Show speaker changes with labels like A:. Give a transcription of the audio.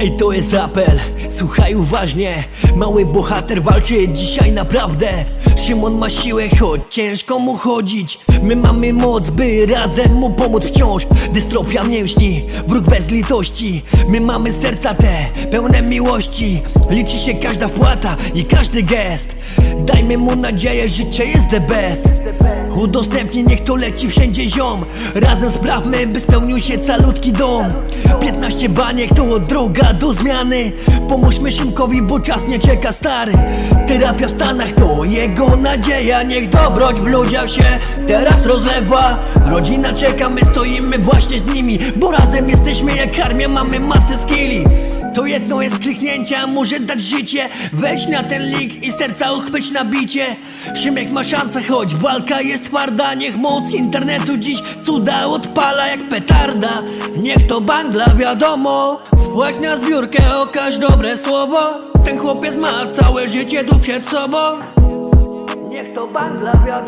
A: Ej, to jest apel, słuchaj uważnie. Mały bohater walczy dzisiaj naprawdę. Szymon ma siłę, choć ciężko mu chodzić. My mamy moc, by razem mu pomóc wciąż. Dystropia mięśni, wróg bez litości. My mamy serca te, pełne miłości. Liczy się każda wpłata i każdy gest. Dajmy mu nadzieję, życie jest the best Udostępnij, niech to leci wszędzie ziom. Razem sprawmy, by spełnił się calutki dom. 15 baniek to droga do zmiany. Pomóżmy Szymkowi, bo czas nie czeka stary. Terapia w Stanach to jego nadzieja. Niech dobroć w ludziach się teraz rozlewa. Rodzina czeka, my stoimy właśnie z nimi Bo razem jesteśmy jak armia, mamy masę skilli to jedno jest kliknięcie, a może dać życie. Wejdź na ten link i serca uchwyć na bicie. Szymek ma szansę, choć walka jest twarda. Niech moc internetu dziś cuda odpala jak petarda. Niech to bangla wiadomo. Wpłać na zbiórkę, okaż dobre słowo. Ten chłopiec ma całe życie tu przed sobą. Niech to bangla wiadomo